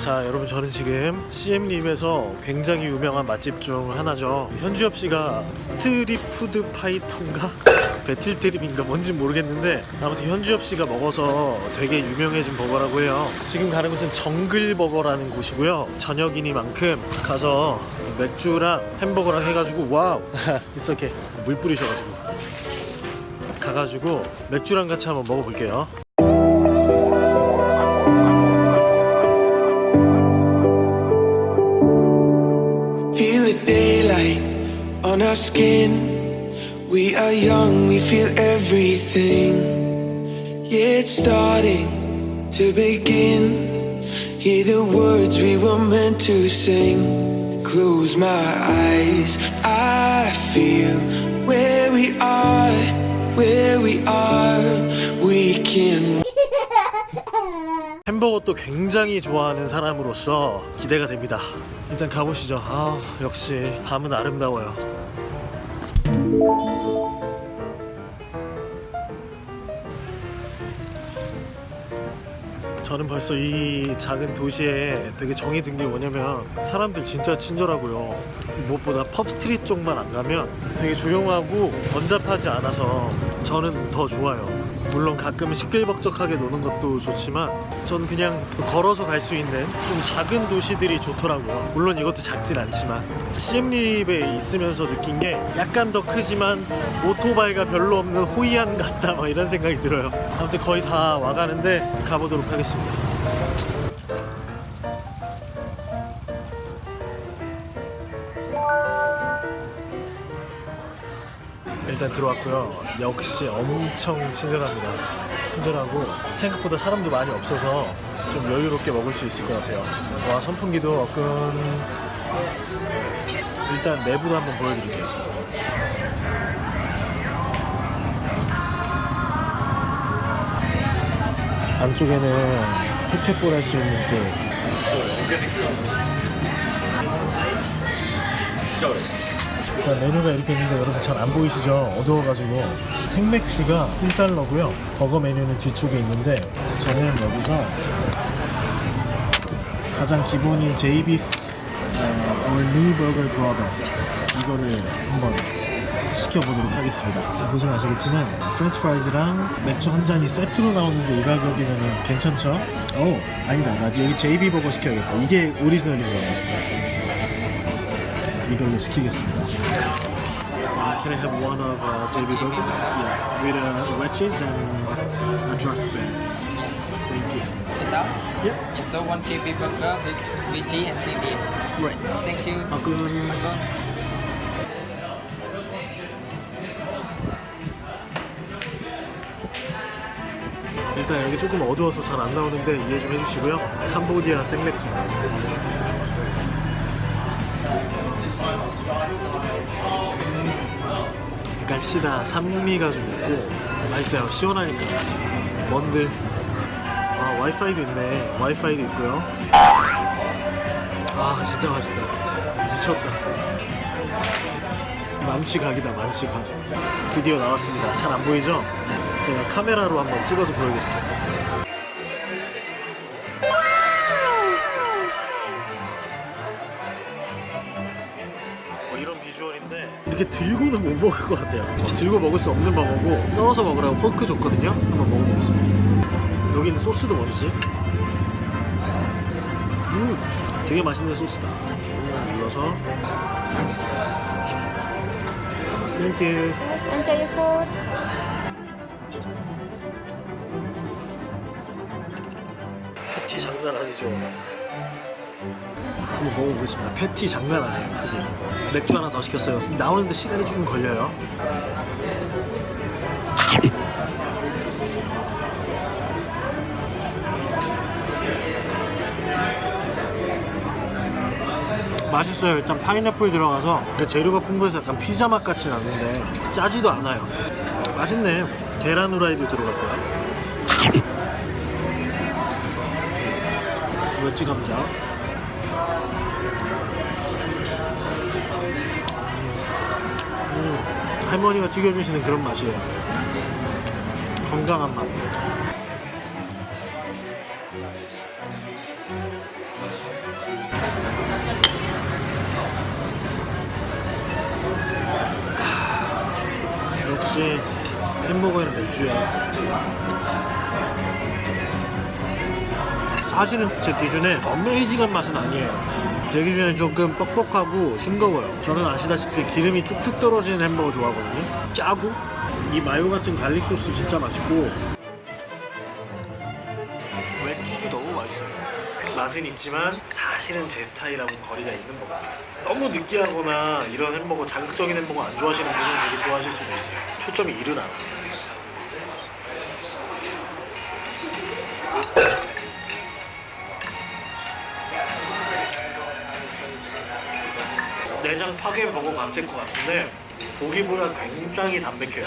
자 여러분 저는 지금 CM림에서 굉장히 유명한 맛집 중 하나죠. 현주엽 씨가 스트릿 푸드 파이터인가? 배틀 드립인가? 뭔지 모르겠는데 아무튼 현주엽 씨가 먹어서 되게 유명해진 버거라고 해요. 지금 가는 곳은 정글버거라는 곳이고요. 저녁이니만큼 가서 맥주랑 햄버거랑 해가지고 와우! 이렇게 물 뿌리셔가지고. 가가지고 맥주랑 같이 한번 먹어볼게요 our skin. We are young, we feel everything. Yeah, it's starting to begin. Hear the words we were meant to sing. Close my eyes, I feel where we are, where we are. We can 햄버거도 굉장히 좋아하는 사람으로서 기대가 됩니다. 일단 가보시죠. 아 역시 밤은 아름다워요. 저는 벌써 이 작은 도시에 되게 정이 든 게 뭐냐면 사람들 진짜 친절하고요. 무엇보다 펍 스트릿 쪽만 안 가면 되게 조용하고 번잡하지 않아서 저는 더 좋아요. 물론 가끔 시끌벅적하게 노는 것도 좋지만 전 그냥 걸어서 갈 수 있는 좀 작은 도시들이 좋더라고요. 물론 이것도 작진 않지만 시엠립에 있으면서 느낀 게 약간 더 크지만 오토바이가 별로 없는 호이안 같다 뭐 이런 생각이 들어요. 아무튼 거의 다 와가는데 가보도록 하겠습니다. 일단 들어왔고요. 역시 엄청 친절합니다. 친절하고 생각보다 사람도 많이 없어서 좀 여유롭게 먹을 수 있을 것 같아요. 와 선풍기도 와끈 일단 내부도 한번 보여드릴게요. 안쪽에는 포켓볼 할 수 있는 또 일단 메뉴가 이렇게 있는데 여러분 잘 안 보이시죠? 어두워가지고. 생맥주가 1달러고요. 버거 메뉴는 뒤쪽에 있는데 저는 여기서 가장 기본인 제이비스 어, New Burger Brother. 이거를 한번 시켜보도록 하겠습니다. 보시면 아시겠지만 프렌치 프라이즈랑 맥주 한 잔이 세트로 나오는데 이 가격이면 괜찮죠? 오 아니다. 나 여기 JB 버거 시켜야겠다. 이게 오리지널인 거예요 이걸로 시키겠습니다. Uh, can I have one of uh, JB burger? Yeah, with uh, wedges and a draft beer. Thank you. Is that? Yep. Yes, so one JB burger with veggie and beef. Right. Thank you. Go. 일단 여기 조금 어두워서 잘 안 나오는데 이해 좀 해주시고요. 캄보디아 생맥주. 약간 시다 산미가 좀 있고 맛있어요. 시원하니까. 먼들. 아 와이파이도 있네. 와이파이도 있고요. 아 진짜 맛있다. 미쳤다. 만취 각이다 만취 각. 드디어 나왔습니다. 잘 안 보이죠? 제가 카메라로 한번 찍어서 보여드릴게요. 이렇게 들고는 못 먹을 것 같아요. 들고 먹을 수 없는 방법고 썰어서 먹으라고 포크 줬거든요. 한번 먹어보겠습니다. 여기 있는 소스도 뭔지? 음, 되게 맛있는 소스다. 음, 눌러서. 땡큐. Yes, enjoy your food. 패티 장난 아니죠? 한번 먹어보겠습니다. 패티 장난 아니에요. 그게. 맥주 하나 더 시켰어요. 나오는데 시간이 조금 걸려요. 맛있어요. 일단 파인애플 들어가서 재료가 풍부해서 약간 피자 맛 같진 않은데 짜지도 않아요. 맛있네. 계란 후라이도 들어갔고요. 멸치 감자. 할머니가 튀겨주시는 그런 맛이에요. 건강한 맛. 역시 햄버거에는 맥주야. 사실은 제 기준에 어메이징한 맛은 아니에요. 제 기준에 조금 뻑뻑하고 싱거워요. 저는 아시다시피 기름이 뚝뚝 떨어지는 햄버거 좋아하거든요. 짜고 이 마요 같은 갈릭 소스 진짜 맛있고 웹피도 너무 맛있어요. 맛은 있지만 사실은 제 스타일하고 거리가 있는 거거든요. 너무 느끼하거나 이런 햄버거 자극적인 햄버거 안 좋아하시는 분은 되게 좋아하실 수도 있어요. 초점이 안 파괴 버거 같을 것 같은데 보기보다 굉장히 담백해요.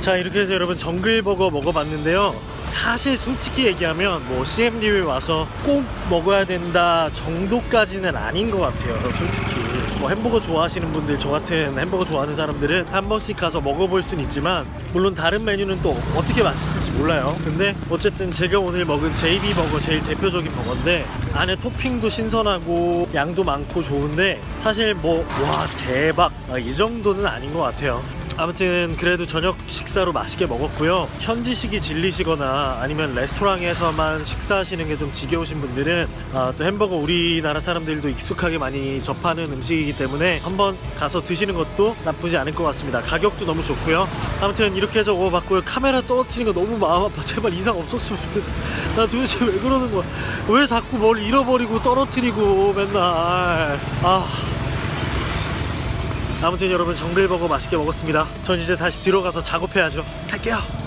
자 이렇게 해서 여러분 정글버거 먹어봤는데요. 사실 솔직히 얘기하면 뭐 CMD에 와서 꼭 먹어야 된다 정도까지는 아닌 것 같아요 솔직히. 뭐 햄버거 좋아하시는 분들 저 같은 햄버거 좋아하는 사람들은 한 번씩 가서 먹어볼 순 있지만 물론 다른 메뉴는 또 어떻게 맛있을지 몰라요. 근데 어쨌든 제가 오늘 먹은 JB 버거 제일 대표적인 버거인데 안에 토핑도 신선하고 양도 많고 좋은데 사실 뭐 와 대박. 아, 이 정도는 아닌 것 같아요 아무튼 그래도 저녁 식사로 맛있게 먹었고요. 현지식이 질리시거나 아니면 레스토랑에서만 식사하시는 게 좀 지겨우신 분들은 아, 또 햄버거 우리나라 사람들도 익숙하게 많이 접하는 음식이기 때문에 한번 가서 드시는 것도 나쁘지 않을 것 같습니다. 가격도 너무 좋고요. 아무튼 이렇게 해서 먹어봤고요. 카메라 떨어뜨리는 거 너무 마음 아파. 제발 이상 없었으면 좋겠어. 나 도대체 왜 그러는 거야? 왜 자꾸 뭘 잃어버리고 떨어뜨리고 맨날 아. 아무튼 여러분 정글버거 맛있게 먹었습니다. 전 이제 다시 들어가서 작업해야죠. 갈게요.